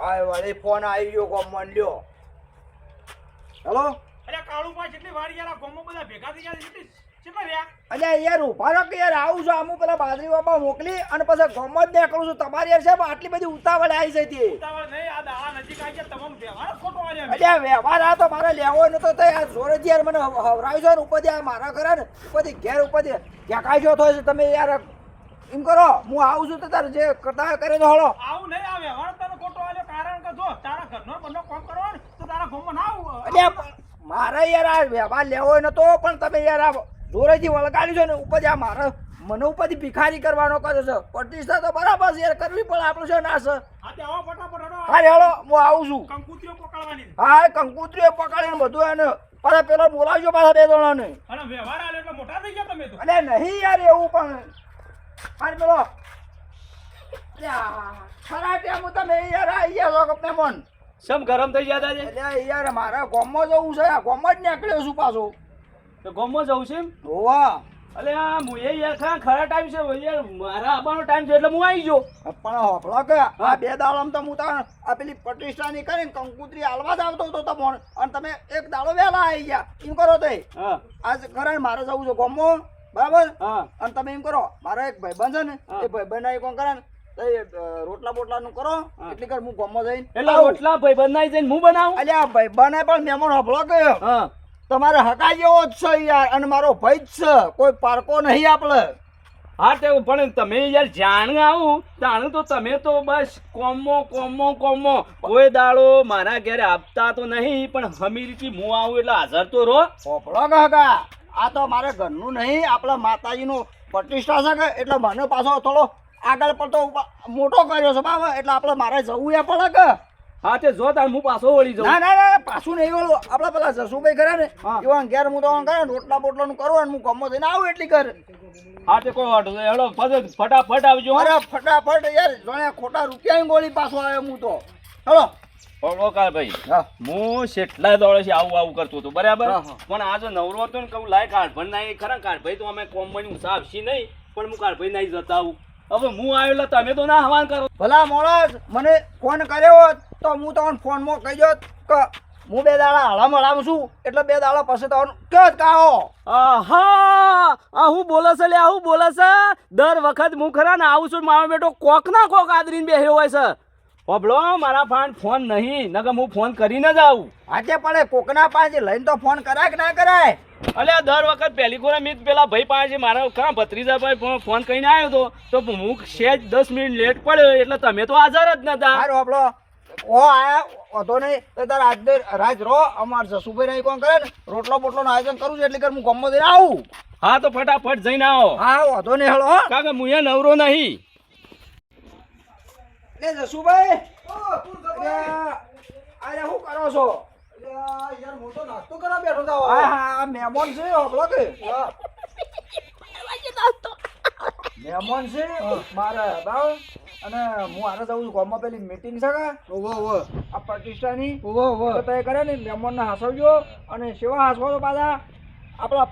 આ વળી ફોન આવી ગયો કોમ લ્યો હેલો? અરે કાળુમાં જેટલી વાર યાર ગોમો બધા ભેગા થઈ ગયા કેટલી અલ્યા યાર ઊભા રહો કે યાર આવું છું અમુક પેલા બાજરી બાપા મોકલી અને પછી ગમ જ નીકળું છું. તમારી યાર સાહેબ આટલી બધી ઉતાવળ આવી છે તે. અલ્યા વ્યવહાર આ તો મારે લેવો નતો તો યાર જોરે જ યાર મને હવરાવી છો ને ઉપરથી આ મારા ઘરે ને ઉપરથી ઘેર ઉપરથી ક્યાં જો થયો છે તમે યાર એમ કરો હું આવું છું તો તારે જે કરતા કરે તો હળો આવું નહીં આ હળ તને ખોટો આવ્યો કારણ કે જો તારા ઘરનો બંને કોમ કરો ને તો તારા ઘરમાં ના આવું. એટલે મારે યાર આ વ્યવહાર લેવો નતો પણ તમે યાર આ જોરેથી વળગાડી છો ને ઉપર આ મારે મને ઉપરથી ભિખારી કરવાનો કર્યો છે પ્રતિષ્ઠા તો બરાબર છે યાર કરવી પણ આપણું છે ના સર. તે આવો. હા હેળો હું આવું છું. કંકુત્રીઓ પકડવાની હા કંકુત્રીઓ પકડીને બધું એને પાછા પેલો બોલાવજો પાછા બે જણાને. અને વ્યવહાર આલ્યો એટલે મોટા થઈ ગયા તમે તો. અલે નહીં યાર એવું પણ હાલ યા, ખરા ટાઈમ તમે યાર ગયા છો કપને મન. સમ ગરમ થઈ ગયા છે એટલે યાર મારા ગોમમાં જવું છે. આ ગોમમાં જ નીકળ્યો છું પાછો. તો ગોમમાં જવું છે એમ? હોવા. અલે આ હું એ યાર ખરા ખરા ટાઈમ છે. યાર મારા આવવાનો ટાઈમ છે એટલે હું આવી જો પણ હોફળો કે આ બે દાડો તો હું તાર આ પેલી પ્રતિષ્ઠાની કરીને કંકુત્રી હાલવા જ આવતો હતો તમને. અને તમે એક દાડો વહેલા આવી ગયા. એમ કરો તે? હા. આજ ખરા મારે જવું છે ગામમાં. બરાબર? અને તમે એમ કરો મારો એક ભાઈબંધ છે ને એ ભાઈબંધ ના કોણ કરે ને તો એ અ, રોટલા બોટલા નું કરો એટલી કર હું ગામમાં જઈને એટલે આવું. રોટલા ભાઈ બનાવી જઈને હું બનાવું? અલ્યા આ ભાઈબંધ પણ મહેમાન હભળો ગયો તમારે હકા જેવો જ છે યાર અને મારો ભાઈ જ છે કોઈ પારકો નહીં આપણે હા તે પણ તમે યાર જાણ આવું જાણું તો તમે તો બસ કોમો કોમો કોમો. કોઈ દાડો મારા ઘરે આપતા તો નહીં પણ હમીરથી હું આવું એટલે હાજર તો રહો. હોભળો કે હકા આ તો મારે ઘરનું નહીં આપણા માતાજીનું પ્રતિષ્ઠા છે કે એટલે મને પાછો થોડો આગળ પડતો મોટો કર્યો છે બાબા એટલે આપણે મારે જવું એ પડે કે? હા તે જો તાર હું પાછો વળી ના જાઉં ના ના પાછું નહીં બોલું આપણે પેલા જસુભાઈ કરે ને એવા ઘેર હું તો કરે ને રોટલા બોટલાનું કરું અને હું ગમો થઈને આવું એટલી કર હા તે કોઈ વાંધો નહીં. હેડો ફટાફટ આવજો. અરે ફટાફટ યાર જોણે ખોટા રૂપિયા ગોળી પાછો આવ્યો હું તો. હેલો બોલો ભાઈ હું. કેટલા દોડે છે આવું આવું કરતો હતો બરાબર. પણ આ જો નવરો હતો ને કહું લાય કાઢભણ ના ખરા કાઢભાઈ તો અમે કોમ્બની ઉષા આપશી નહીં પણ હું કાઢભાઈ નહીં જતા આવું. હવે હું આવ્યો એટલે તમે તો ના હવાન કરો. ભલા મોણસ મને ફોન કર્યો હોત તો હું તમને ફોનમાં કહી દોત કે હું બે દાડા હળામ હળામ છું એટલે બે દાડા પછી તો કયો કાઓ આહા! આ હું બોલે છે લે હું બોલે છે? દર વખત હું ખરા ને આવું છું મારો બેટો કોક ના કોક આદરીને બેહ્યો હોય છે. હોભળો મારા ફાન ફોન નહીં નકર હું ફોન કરીને જ આવું. આજે પડે કોકના પાસે લઈને તો ફોન કરાય કે ના કરાય? અલે દર વખત પહેલી કોરા મિત પેલા ભાઈ પાસે મારા કાં ભત્રીજા ભાઈ ફોન કરીને આવ્યો તો તો હું સેજ દસ મિનિટ લેટ પડ્યો એટલે તમે તો હાજર જ નતા. હારો આપણો ઓ આયા વધો નહીં. તો તાર આજ રાજ રો અમાર જસુભાઈ નહીં કોણ કરે ને? રોટલો બોટલો નું આયોજન કરું છું એટલે કર હું ગમો દઈને આવું. હા તો ફટાફટ જઈને આવો. હા વધો નહીં હળો હો. કારણ કે હું અહીંયા નવરો નહીં? લે જસુભાઈ? અરે, શું કરો છો? યાર હું તો નાસ્તો કરવા બેઠો તો હા હા મહેમાન છે આપણો કે. મહેમાન છે મારા બરાબર અને હું આને જાઉં છું ગામમાં પેલી મીટિંગ છે કે? ઓવો ઓવો આ પ્રતિષ્ઠાની. ઓવો ઓવો તો તે કરે ને મહેમાનને હસાવજો અને સેવા હસવા તો પાછા. આપણા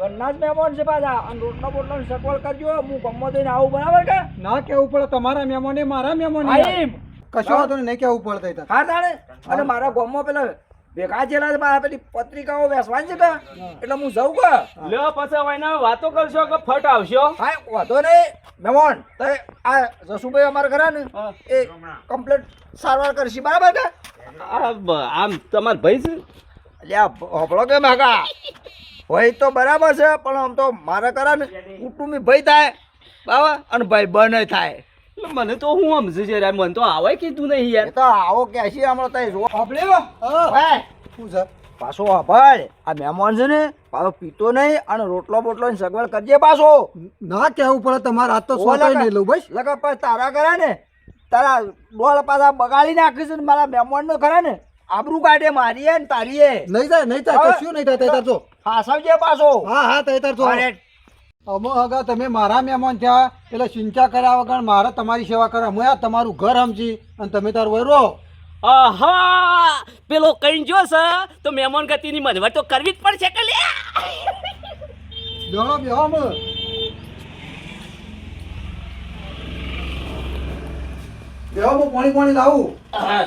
ઘરના જ મહેમાન છે પાછા. અને રોટલા બોટલાની સગવડ કરજો. હું ગમો દઈને આવું બરાબર કે? ના કેવું પડે તમારા મહેમાને મારા મહેમાને. કશો વાંધો નહીં કેવું પડે હા તાણે. અને મારા ગમો પેલા ભેગા થયેલા છે પાછા પેલી પત્રિકાઓ વેચવાની છે એટલે હું જઉં કે? લ્યો પછી હવે વાતો કરશો કે ફટ આવશો? હા વાંધો નહીં. મહેમાન તો આ જસુભાઈ અમારા ઘરે ને એ કમ્પ્લેટ સારવાર કરશે બરાબર કે? આમ તમાર ભાઈ છે? અલ્યા હોપળો કે માગા ભાઈ તો બરાબર છે પણ આમ તો મારે કરે ને કુટુંબી ભાઈ થાય. બાવા અને ભાઈ બને થાય. મને તો હું સમજુ છે યાર મને તો આવે કીધું નહીં યાર. તો આવો કે છે હમણાં તઈ જો ભાઈ શું છે? પાછો ભાઈ આ મહેમાન છે ને પાછો પીતો નહીં અને રોટલો બોટલો ની સગવડ કરજે પાછો. ના કેવું પડે તમારા હાથ તો સોલાઈ નહીં લઉં ભાઈ લગા પછી તારા કરે ને તારા ડોળ પાછા બગાડી નાખીશું ને મારા મહેમાન નો ખરા ને. આબરૂ કાઢે મારી ને તારી એ. નહીં થાય નહીં થાય કશું નહીં થાય તઈ છો. જો હાસવજે પાછો. હા હા તઈ છો. અરે, અમો હગા તમે મારા મહેમાન થયા એટલે ચિંતા કર્યા વગર મારે તમારી સેવા કરવા. હું આ તમારું ઘર સમજી અને તમે તાર વરો આહા પેલો કઈ જો છે તો મહેમાન ગતિની મધવટ તો કરવી જ પડશે કે લે. બેહો બેહો અમે. લેવા હું પાણી પાણી લાવું. હા.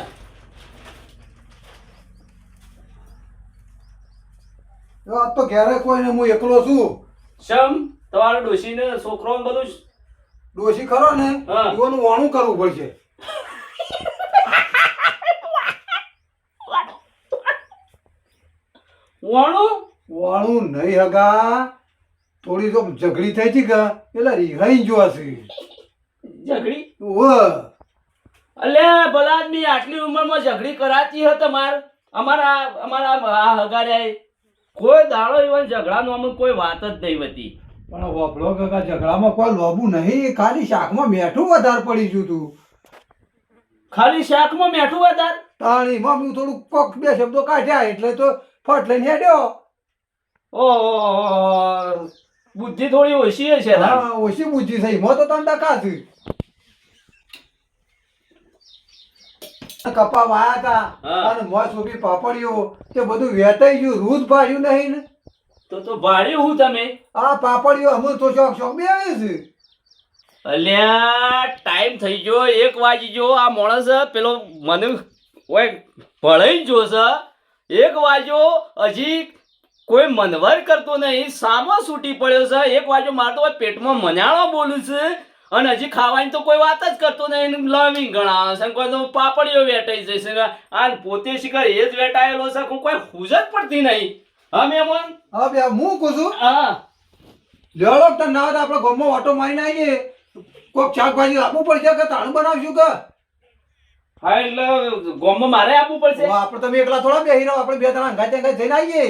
આજ તો ઘેરે કોઈ ને હું એકલો છું. શમ? તમારો ડોશીને છોકરો બધું ડોશી ખરો ને એનું વાણું કરવું પડશે. વાણું? વાણું નહીં હગા. થોડી તો ઝઘડી થઈ હતી કે એટલે રિહાઈ જોવાશે ઝઘડી? વ અલ્યા ભલા આદમી આટલી ઉંમરમાં ઝઘડી કરાતી હે તમાર? અમારા અમારા આ હગાર્યા કોઈ દાડો એવા ઝઘડાનો અમે કોઈ વાત જ નહીં હતી પણ વફળો કાકા ઝઘડામાં કોઈ લોબું નહીં. ખાલી શાકમાં મેઠું વધારે પડી ગયું તું. ખાલી શાકમાં મેઠું વધાર? તાણીમાં હું થોડું કોક બે શબ્દો કાઢ્યા એટલે તો ફટ લઈને હેડ્યો. ઓ બુદ્ધિ થોડી ઓછી હશે. હા ઓછી બુદ્ધિ થઈ. મો તો તને ડકા કપા વાયા હતા અને મોં સોપી પાપડીઓ. તે બધું વેતાઈ ગયું રૂદ ભાડ્યું નહીં ને. તો તો ભાડ્યું હું તમે? આ પાપડીઓ અમુક તો શોખ શોખ બી આવે છે. અલ્યા ટાઈમ થઈ ગયો એક વાગી ગયો. આ માણસ પેલો મને ઓય ભળાઈ જો છે. એક વાગ્યો હજી કોઈ મનવર કરતો નહીં. સામો છૂટી પડ્યો છે. એક વાગ્યો મારતો પેટમાં મનાણો બોલું છે. અને હજી ખાવાની તો કોઈ વાત જ કરતો નહીં. લવિંગ ગણાવે છે. કોઈ તો પાપડીઓ વેટાઈ જશે આ પોતે શિકાર એ જ વેટાયેલો છે. કોઈ કોઈ હુજ જ પડતી નહીં. હા મેમન? હા બે હું કહું છું? હા. લેવડો તો ના તો આપણે ગમો ઓટો મારીને આવીએ. કોક શાકભાજી આપવું પડશે કે તાણું બનાવશું કે? હા એટલે ગોમમાં મારે આપવું પડશે. આપણે તમે એકલા થોડા બેહી રહો. આપણે બે ત્રણ અંગાતે અંગાતે જઈને આવીએ.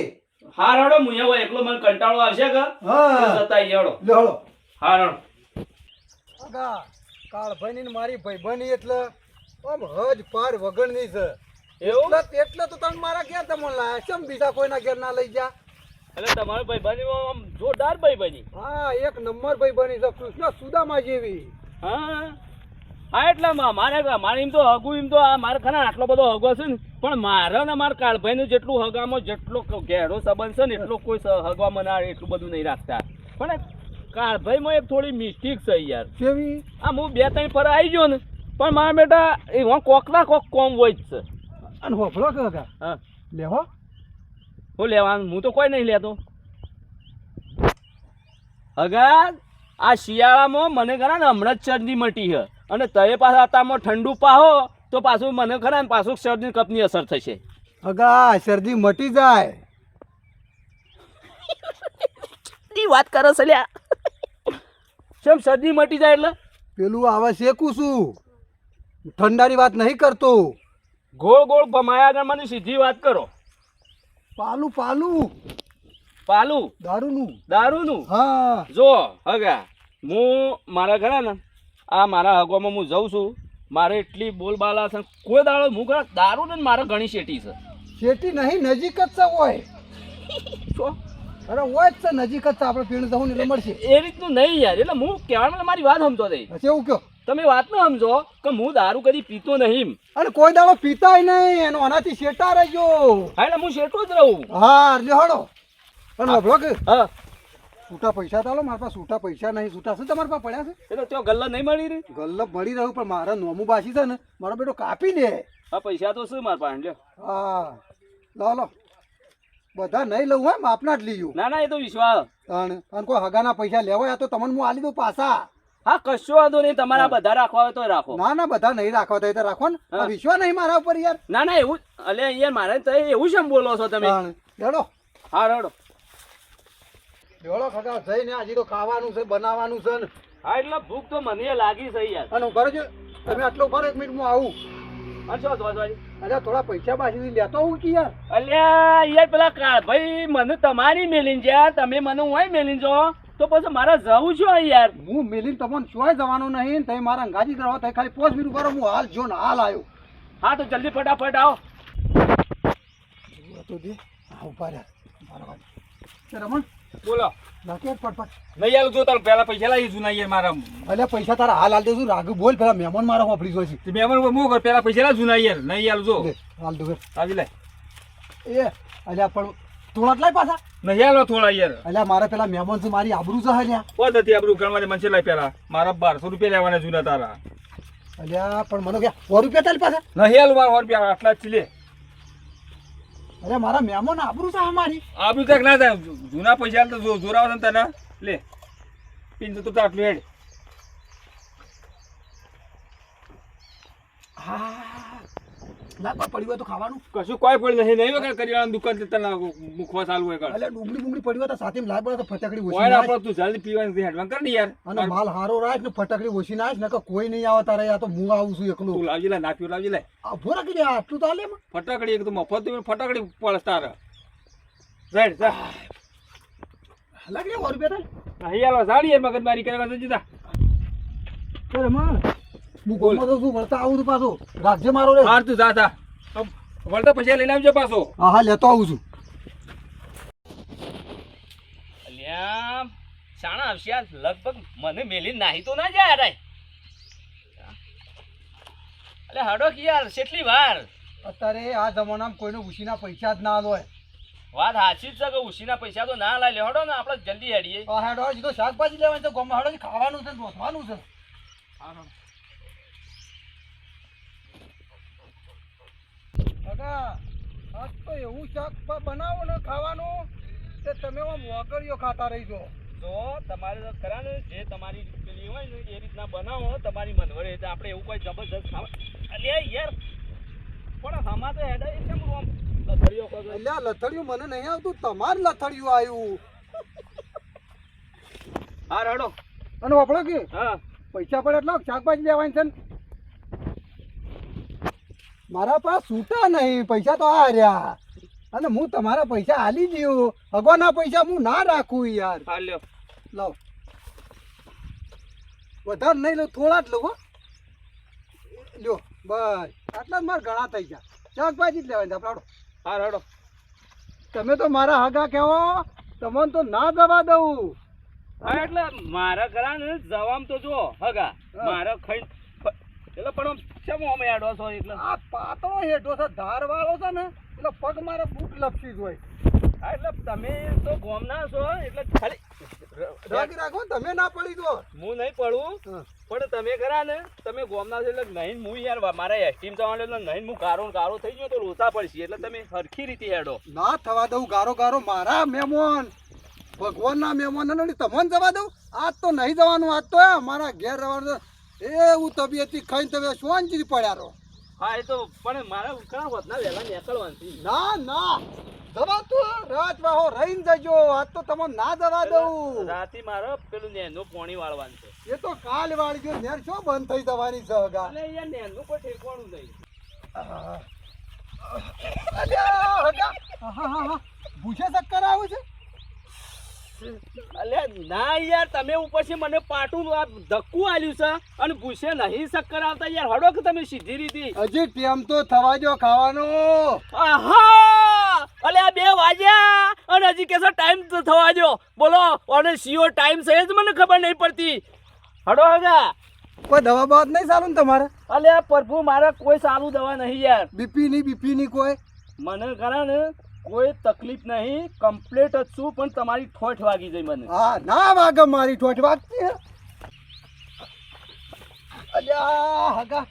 હાર હડો હું એકલો મને કંટાળો આવશે કે? હા. જતા હેડો હાર હડો કાળભાઈ ની મારી ભાઈબંધી એટલે આમ હજ પાર વગરની છે. એવું? એટલે એટલે તો તમે મારા ક્યાં તમને લાયા. ચમ બીજા કોઈના ઘેર ના લઈ જા એટલે તમારો ભાઈ બની આમ જોરદાર ભાઈ બની હા એક નંબર ભાઈબંધી છે કૃષ્ણ સુદામા જેવી. હા? હા એટલે મારે મારે એમ તો હગુ એમ તો આ મારે ખરા આટલો બધો હગો છે ને પણ મારે ને મારા કાળભાઈનું જેટલું હગામાં જેટલો ઘેરો સંબંધ છે ને એટલો કોઈ હગવા મને એટલું બધું નહીં રાખતા. પણ કાળભાઈમાં એક થોડી મિસ્ટેક છે યાર. કેવી? આ હું બે ત્રણ ફર આવી ગયો ને પણ મારા બેટા એ હું કોક ના કોક કોમ હોય જ છે. અને હોફળો કાકા હા. લેવો હું. લેવાનું હું તો કોઈ નહીં લેતો. અગા આ શિયાળામાં મને ખરા ને હમણાં જ શરદી મટી છે. અને તયે પાછા અત્યારમાં ઠંડુ પાહો તો પાછું મને ખરા ને પાછું શરદી કપની અસર થશે. અગા શરદી મટી જાય. એ વાત કરો છે લ્યા કેમ સર્દી મટી જાય એટલે? પેલું આવે શેકું છું. ઠંડાની વાત નહીં કરતો. ગોળ ગોળ ભમાયા આગળ મને સીધી વાત કરો. પાલું પાલું. પાલું? દારૂનું. દારૂનું? હા. જો હગા હું મારા ઘરે ને આ મારા હગવામાં હું જઉં છું મારે એટલી બોલબાલા છે કોઈ દાડો હું ઘણા દારૂ ને મારે ઘણી શેટી છે. શેટી નહીં નજીક જ છે હોય? અરે હોય જ છે નજીક જ છે આપણે પીણ જવું ને એટલે મળશે. એ રીતનું નહીં યાર એટલે હું કહેવાનું મારી વાત સમજો પછી એવું કયો? તમે વાત ન સમજો કે હું દારૂ કદી પીતો નહીં. અને કોઈ દાડો પીતાય નહીં એનો આનાથી શેટા રહેજો. હા એટલે હું શેટો જ રહું. હા લ્યો હળો અને વભળો કે હા. છૂટા પૈસા ચાલો મારા પાસે છૂટા પૈસા નહીં છૂટા શું તમારા પાસે પડ્યા છે? એટલે ત્યાં ગલ્લા નહીં મળી રહી ગલ્લા મળી રહ્યું પણ મારા નોમું બાસી છે ને મારો બેટો કાપી દે. હા પૈસા તો શું મારા પાસે લ્યો. હા. લો લો. બધા નહીં લઉં હોય માપના જ લીયું ના ના એ તો વિશ્વાસ. અને કોઈ હગાના પૈસા લેવાય તો તમને હું આલી દઉં પાછા. હા કશો વાંધો નહીં તમારા બધા રાખવા હોય તો રાખો. ના ના બધા નહીં રાખવા તો તો રાખો ને. વિશ્વાસ નહીં મારા ઉપર યાર. ના ના એવું અલે યાર મારે તો એવું શેમ બોલો છો તમે? રડો. હા રડો. લેડો ખગા જઈને હજી તો ખાવાનું છે બનાવવાનું છે હા એટલે ભૂખ તો મને લાગી છે યાર. અને ઊભા તમે આટલો ઊભા એક મિનિટ હું આવું? અરે થોડા પૈસા પાછી લેતો હું કે યાર. અલ્યા યાર પેલા કા ભાઈ મને તમારી મેલીન છે તમે મને હું મેલીન છો? તો પછી મારે જવું છું યાર? હું મેલીન તમને ચોય જવાનું નહીં તમે મારા અંગાજી કરવા તમે ખાલી પાંચ મિનિટ કરો હું હાલ જો ને હાલ આવ્યો હા તો જલ્દી ફટાફટ આવો. તો દે હા ઊભા રહ્યા રમણ. બોલો. નાખી પટપટ નહીં આલું જો તાર પેલા પૈસા લાવી જૂના યાર મારા અલ્યા પૈસા તારા હાલ હાલ દેશું રાઘુ બોલ પેલા મહેમાન મારા હોફળી જોઈ છે. તે મેં કર પેલા પૈસા લાવ જુના યાર. નહીં આલું જો. હાલ દો આવી લે. એ અલ્યા પણ થોડા લાય પાછા. નહીં આલો થોડા યાર. અલ્યા મારે પેલા મહેમાન છે મારી આબરૂ છે અલ્યા. કોત હતી આપણું ગણવાને મનસે લાય પેલા મારા બારસો રૂપિયા લેવાના જુના તારા. અલ્યા પણ મને કે સો રૂપિયા તારી પાછા. નહીં આલું મારા રૂપિયા આટલા જ છે લે. અરે, મારા મહેમાન આબરૂ છે અમારી. આપ્યું તક ના થાય. જૂના પૈસા તો જોરાવો તને. લે. પિન તો આટલું હેડ હા લાગવા પડી હોય તો ખાવાનું. કશું કોઈ પડ્યું નહીં નહીં વગર કરિયાણાની દુકાન છે તને મુખવા ચાલુ હોય કર ડુંગળી બુંગળી પડી હોય તો સાથે પડે તો ફટકડી ઓછી ના આપણે તું જલ્દી પીવાની હેડવાન કર ને યાર. અને માલ હારો રાખ ને ફટકડી ઓછી ના ને કોઈ નહીં આવે તારે તો હું આવું છું એકલું. તું લાવજી લે નાખ્યું લાવજી લે. આ ભોરા કીધે આટલું તો આલે ફટાકડી એક તો મફત ફટકડી પડે તારે. રાઈટ જા. લાગે સો રૂપિયા થાય નહીં સાડી મગજમારી કરે તો. જીતા અરે માં હું ગોળમાં તો શું વળતા આવું છું પાછો. રાખજે મારો રે. હાર તું જા જા. વળતા પૈસા લઈને આવજો પાછો. હા હા લેતો આવું છું. અલ્યા શાણા આવશે લગભગ મને મેલી નાહી તો ના જાય અરે હડો કે યાર કેટલી વાર? અત્યારે આ જમાનામાં કોઈને ઉશીના પૈસા જ ના હોય વાત સાચી જ છે કે ઉશીના પૈસા તો ના લાય. હડો ને આપણે જલ્દી હેડીએ. હેડો હજી તો શાકભાજી લેવાની છે. ગોમાં હેડો ખાવાનું છે ને રોધવાનું છે. કાકા આજ તો એવું શાક બનાવો ને ખાવાનું કે તમે આમ વગરીઓ ખાતા રહીજો જો તો તમારે તો ખરા ને જે તમારી પેલી હોય ને એ રીતના બનાવો તમારી મનવરે. એટલે આપણે એવું કોઈ જબરજસ્ત ખાવા અલ્યા યાર. પણ હમા તો હેડા કેમ આમ લથડીઓ આ લથડિયું મને નહીં આવતું તમારે લથડિયું આવ્યું હા રડો. અને વાપરો કે? હા. પૈસા પડે એટલો શાકભાજી લેવાની છે ને? મારા પાસે છૂટા નહીં પૈસા તો આ રહ્યા. અને હું તમારા પૈસા હાલી દઉં. ભગવાનના પૈસા હું ના રાખું યાર. હાલ્યો લાવ વધારે નહીં લો થોડા જ લઉં હો. લ્યો બસ. આટલા જ મારા ઘણા થઈ ગયા. શાકભાજી જ લેવાની છે આપણે હા રડો તમે તો મારા હગા કહેવો તમને તો ના દવા દઉં. હા એટલે મારા ઘરા ને જવામ તો જો હગા. મારા ખાઈ એટલે પણ કેમ અમે આડો છો એટલે? આ પાતળો હેઠો છે ધાર વાળો છે ને એટલે પગ મારે બૂટ લપસી જ હોય હા એટલે તમે તો ગોમના છો એટલે ખાલી રાખી રાખો તમે ના પડી દો હું નહીં પડું પણ તમે ખરા ને તમે ગોમના છો એટલે નહીં હું યાર મારા એસ્ટીમ જવાનું એટલે નહીં હું ગારો ગારો થઈ ગયો તો લોચા પડશે એટલે તમે સરખી રીતે હેડો. ના થવા દઉં ગારો ગારો મારા મહેમાન. ભગવાનના મહેમાન તમને જવા દઉં? આજ તો નહીં જવાનું આજ તો મારા ઘેર રહેવાનું. એવું તબિયતથી ખાઈને તમે શાંતિથી પડ્યા રહો. હા એ તો પણ મારા ઘણા વધના વહેલા નીકળવાનું છે. ના ના. દવા તો રાત વાહો રહીને જજો. આજ તો તમે ના દવા દઉં. રાતે મારે પેલું નેનું પોણી વાળવાનું છે. એ તો કાલ વાળજો નેર શું બંધ થઈ જવાની છે હગા એટલે યાર નેનું કોઈ ઠેકવાનું નહીં. અલે હગા. હા, હા, હા. ભૂસે ચક્કર આવે છે? અલે ના યાર તમે ઉપરથી મને પાટું આ ધક્કું આલ્યું છે અને ભૂસે નહીં શક્કર આવતા યાર. હડો કે તમે સીધી રીતી? હજી ટેમ તો થવા જો ખાવાનો. આહા! અલે આ બે વાગ્યા અને હજી કેસો ટાઈમ તો થવા જો બોલો અને સીઓ ટાઈમ છે જ મને ખબર નહીં પડતી. હડો હગા. કોઈ દવા બાદ નહીં સારું ને તમારે? અલે આ પ્રભુ મારા કોઈ સારું દવા નહીં યાર. બીપી ની બીપી ની કોઈ? મને ખરા ને કોઈ તકલીફ નહીં કમ્પ્લીટ જ છું પણ તમારી ઠોઠ વાગી ગઈ મને. હા ના વાગે મારી ઠોઠ વાગતી. અલ્યા હગા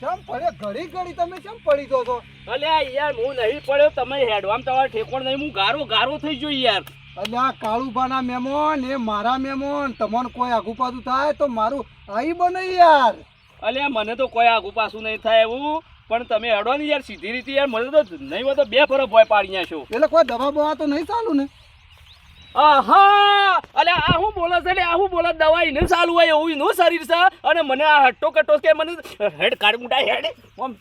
કેમ પડે ઘડી ઘડી તમે કેમ પડી જો છો? અલ્યા યાર હું નહીં પડ્યો તમે હેડવામ તમારે ઠેકોણ નહીં હું ગારો ગારો થઈ ગયો યાર. અલ્યા કાળુબાના મેમોન એ મારા મેમોન તમને કોઈ આગુ પાછું થાય તો મારું આઈ બને યાર. અલ્યા મને તો કોઈ આગુ પાછું નહીં થાય એવું. પણ તમે ને યાર સીધી રીતે યાર મને તો નહીં હોય તો બે ફરક ભોય પાડી છો. એટલે કોઈ દવા બવા તો નહીં ચાલુ ને? આહા! અલે આ હું બોલે છે? આ હું બોલે દવા એને ચાલુ હોય એવું એનું શરીર છે? અને મને આ હટ્ટો કટો કે મને હેડ કાઢ મુટા હેડ. આમ.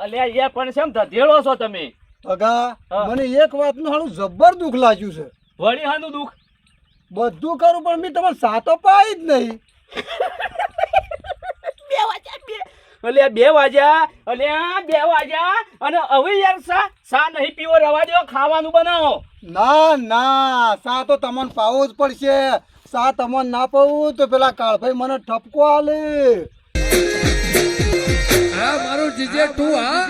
અલે યાર પણ શેમ ધધેડો છો તમે? અગા. મને એક વાતનું હાલું જબ્બર દુઃખ લાગ્યું છે. વળી હાનું દુઃખ? બધું કરું પણ મેં તમને સાતો પાઈ જ નહીં. અલ્યા બે વાગ્યા? અલ્યા બે વાગ્યા? અને હવે યાર સા સા નહીં પીવો રવા દો ખાવાનું બનાવો. ના ના સા તો તમને પાવો જ પડશે. સા તમને ના પાવું તો પેલા કાળભાઈ મને ઠપકો આલે. હા મારું જીજે ટુ હા?